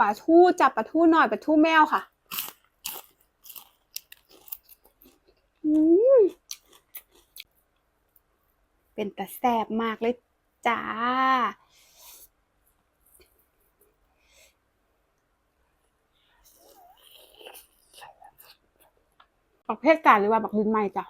ปลาทูจับปลาทูหน่อยปลาทูแมวค่ะเป็นตาแสบมากเลยจ้า บักเพศกาหรือว่าบักลิ้นไหมจ้ะ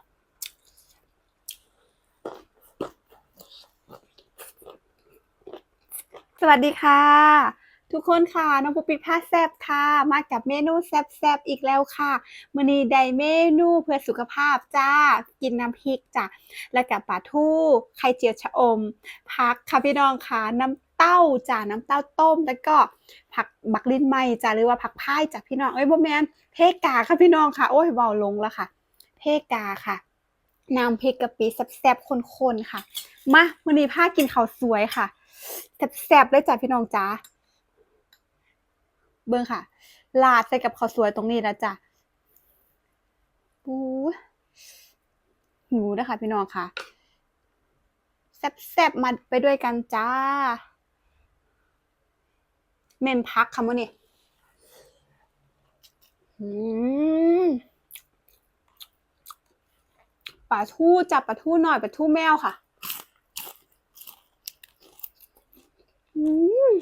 สวัสดีค่ะ ทุกคนค่ะน้องปุ๊กปิ๊กพาแซบค่ะ มากับเมนูแซบๆอีกแล้วค่ะมื้อนี้ได้เมนูเพื่อสุขภาพจ้า กินน้ำพริกจ้ะแล้วกับปลาทูไข่เจียวชะอม ผักค่ะพี่น้องค่ะน้ำเต้าจ้าน้ำเต้าต้ม แล้วก็ผักบักลิ้นไหมจ้าหรือว่าผักพายจ้ะพี่น้องเอ้ยบ่แมนเพกาค่ะพี่น้องค่ะโอ้ยเบาลงแล้วค่ะ เพกาค่ะน้ำพริกกะปิแซบๆข้นๆค่ะมามื้อนี้พากินข้าวสวยค่ะแซบๆเลยจ้ะพี่น้องจ้า เบิ่งค่ะ ลาดใส่กับข้าวสวยตรงนี้แล้วจ้ะปูหิวนะคะพี่น้องค่ะ แซ่บๆมาไปด้วยกันจ้า เมนพักคำว่านี่อืมปลาทูจับปลาทูหน่อยปลาทูแมวค่ะ อืม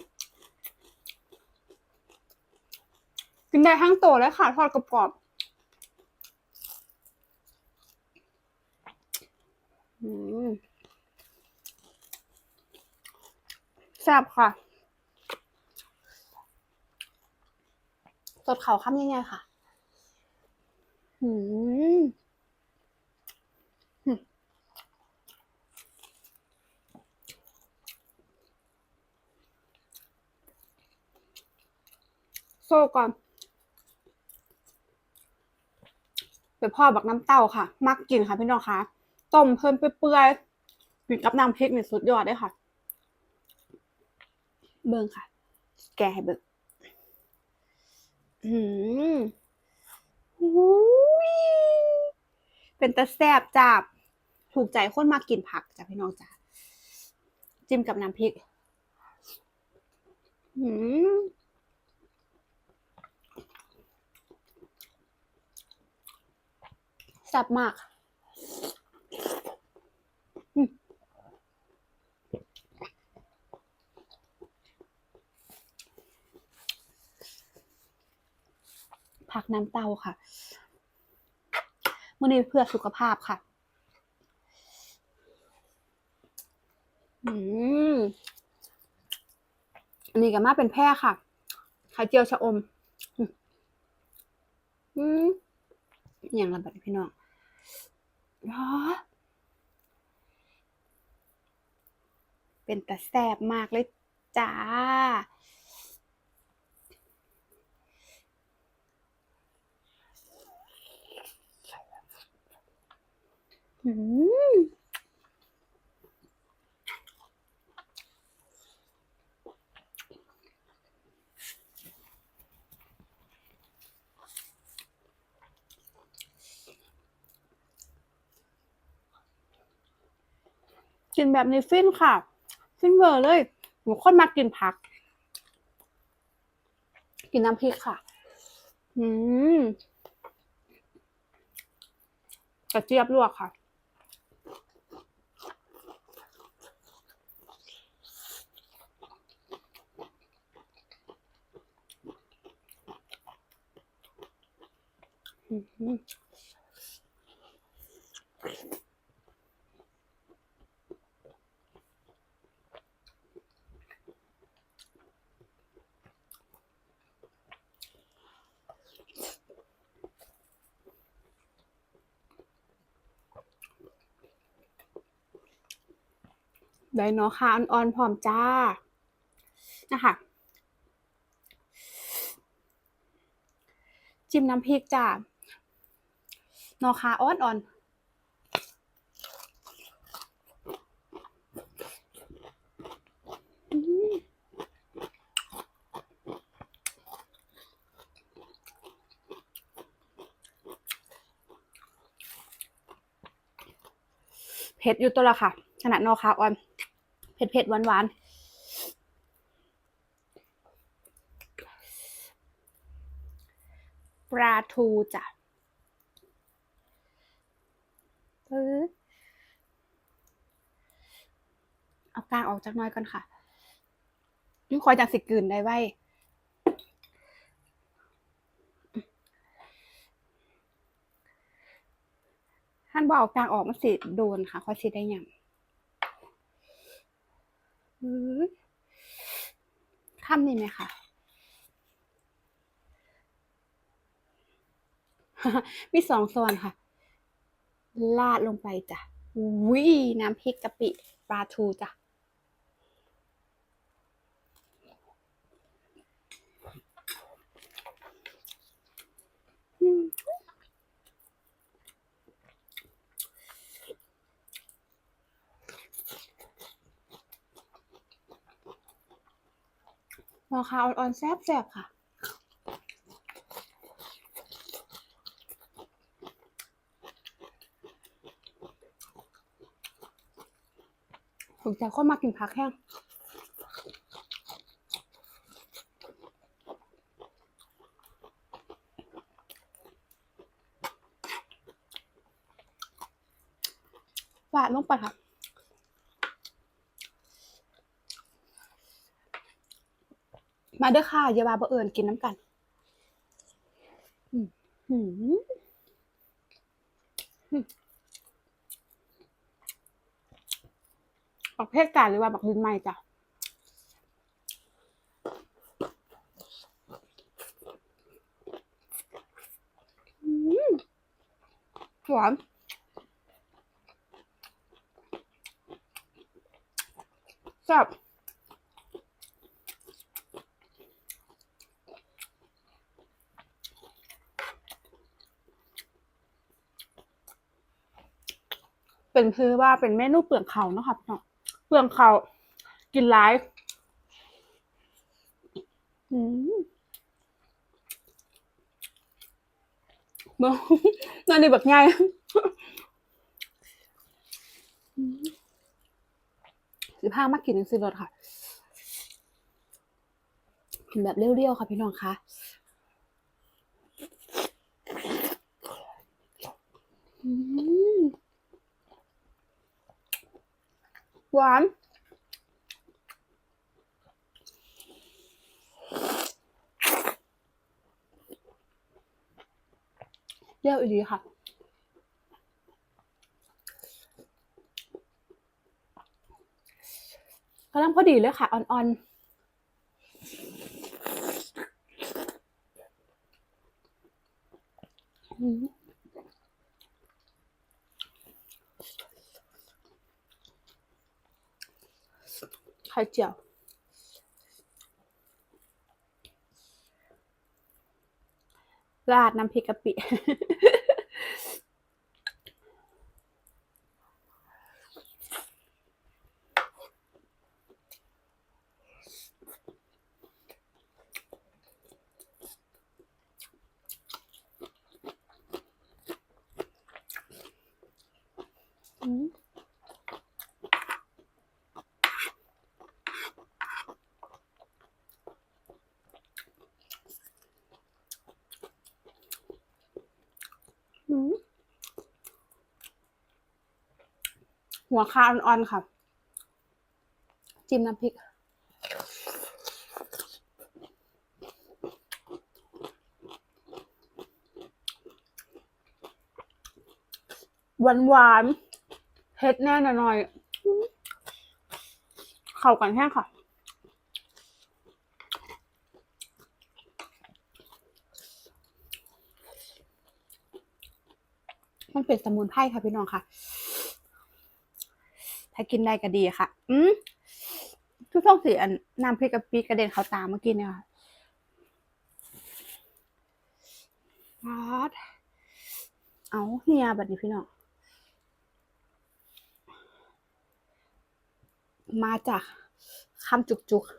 กิน ได้ทั้งตัวเลยค่ะ ทอดกรอบๆอืมแซ่บค่ะ สดเขาค้ำยังไงค่ะ อืมอืมโซ่ก่อน เดี๋ยวพ่อบักน้ำเต้าค่ะ มักกินค่ะพี่น้องคะต้มเพิ่มเปื่อยๆกินกับน้ำพริกนี่สุดยอดเลยค่ะ เบิ่งค่ะ แกให้เบิ่งอืมเป็นตะแซบจ้าถูกใจคนมากินผักจ้ะพี่น้องจ้าจิ้มกับน้ำพริก อืม แซ่บมากผักน้ำเต้าค่ะมื่อนี้เพื่อสุขภาพค่ะ อืมอันนี้ก็มาเป็นแพร่ค่ะ ไข่เจียวชะอม อืมอย่างละบัดพี่น้อง หรอ เป็นแต่แสบมากเลยจ้า อืม กินแบบนี้ฟินค่ะ ฟินเวอร์เลยหนูคนมากินผัก กินน้ำพริกค่ะ อืมกระเจี๊ยบลวกค่ะ อืม ได้เนาะค่ะอ่อนๆพร้อมจ้านะคะจิ้มน้ำพริกจ้าเนาะค่ะอ่อนๆอืมเผ็ดอยู่ตัวละค่ะ ขนาดเนอคาออน เผ็ดเผ็ดหวานหวานปลาทูจ้ะเอากลางออกจากน้อยก่อนค่ะนี่คอยจากสิกลืนได้ไว้ท่านบเอากลางออกมาสิโดนค่ะคอยสิได้ยัง อื้อคำนี้ไหมคะมีสองส่วนค่ะ ลาดลงไปจ้ะวิน้ำพริกกะปิปลาทูจ้ะ อืมรา คาอ่อนๆแซ่บๆค่ะผมจะข้นมากินผักแห้งหวานลงไปค่ะ มาเด้อค่ะอย่าบาบ่เอิญกินน้ำกันอืมออกเพศกาหรือว่าบักดินใหม่จ้ะอืมหวานแซ่บ เป็นคือว่าเป็นเมนูเปลือกเขาเนาะค่ะพี่น้องเปลือกเขากินร้ายอืมเมื่อนั่นนี่แบบง่ายสิบห้ามากกินหนังสือรถค่ะกินแบบเรี่ยวๆค่ะพี่น้องคะอืม หวาน เปรี้ยวอีกดีค่ะกำลังพอดีเลยค่ะ อ่อนๆอืมไข่เจียวราดน้ำพริกกะปิอืมอืม หัวคาอ่อนๆค่ะ จิ้มน้ำพริกหวานหวานๆเผ็ดแน่หน่อย เข้ากันแห้งค่ะมันเป็นสมุนไพรค่ะพี่น้องค่ะ ถ้ากินได้ก็ดีค่ะ อืมทุกท่องสีอันน้ำพริกกะปิกระเด็นเขาตามเมื่อกี้เนี่ยค่ะปาดเอาเฮียแบัดนี้พี่น้องมาจากคำจุกๆ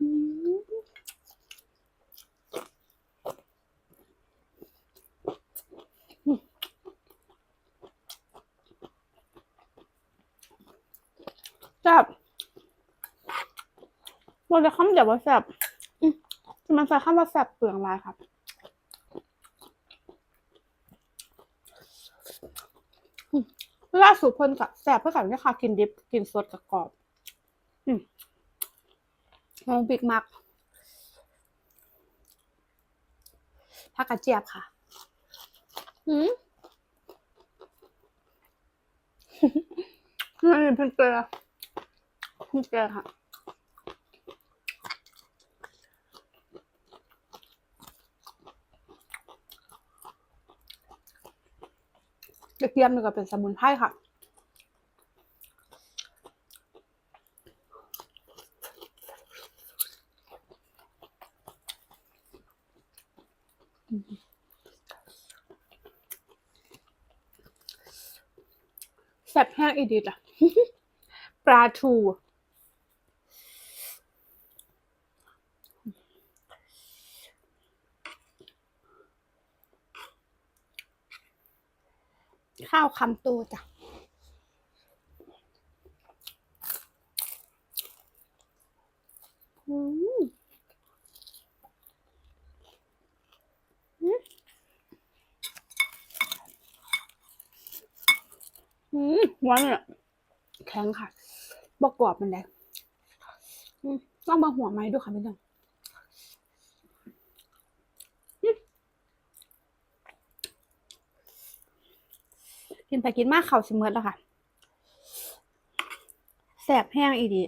อืม แซ่บบอกเลยคำเดียวว่าแซ่บอืมมันใส่ข้าวมาแสบเปลืองลายครับอืมล่าสุดเพิ่นกับแสบเพื่อกันเนี่ยค่ะกินดิบกินสดกับกรอบอืมมองบิ๊กมักผักกระเจี๊ยบค่ะ อืมนี่เพิ่งเจอเพิ่งเจอค่ะกระเทียมนี่ก็เป็นสมุนไพรค่ะแซ่บแห้งอีดีจ้ะปลาทู คำโตจ้ะอืมอืมอืมหวานอะแข็งค่ะบอกกรอบมันได้อืมต้องมาหัวไม้ด้วยค่ะพี่น้อง กินไปกินมากเข่าสิเมิดแล้วค่ะแสบแห้งอีดี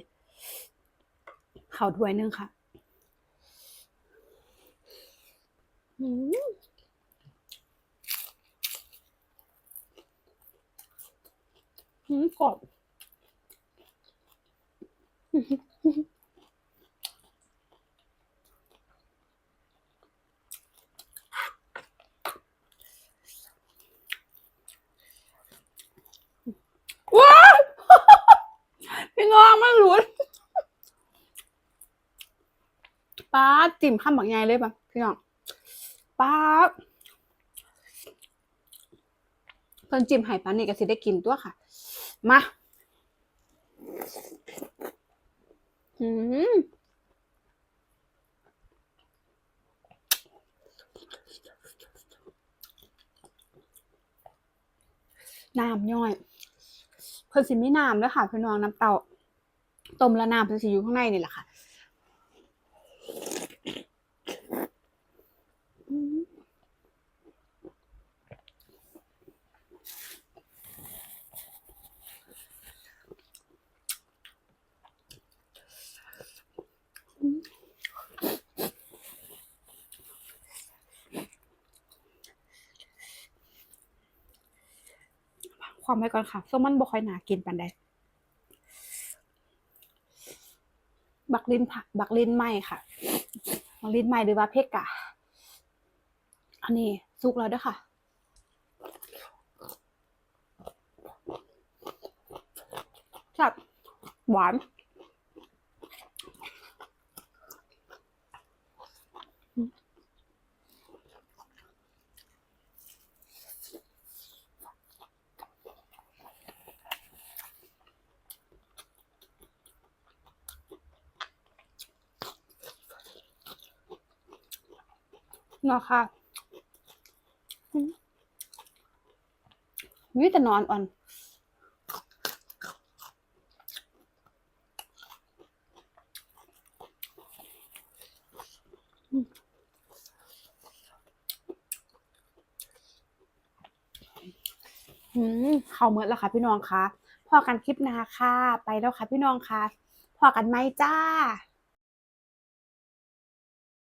เข่าถ้วยนึงค่ะอืมอืมกรอบ ว้าว พี่น้องมันหลุด ป้าจิ้มข้ามบักใหญ่เลยป่ะพี่น้องป้าเพิ่นจิ้มไห่ปานนี่ก็สิได้กินตัวค่ะ มาอืมน้ำย่อย เพิ่นสิมีน้ำด้วยค่ะพี่น้องน้ำเต้าต้มแล้วน้ำเพิ่นสิอยู่ข้างในนี่แหละค่ะอืม ความไว้ก่อนค่ะส้มมันบ่ค่อยน่ากินปานใดบักลินผักบักลินไหมค่ะบักลินไหมหรือว่าเพกะอันนี้สุกแล้วด้วยค่ะจับหวาน นาะค่ะมวิแต่นอนอ่อนอืมเข้าเมื่อแล้วค่ะพี่น้องคะพอกันคลิปนาค่ะ ไปแล้วค่ะพี่น้องคะพอกันไหมจ้า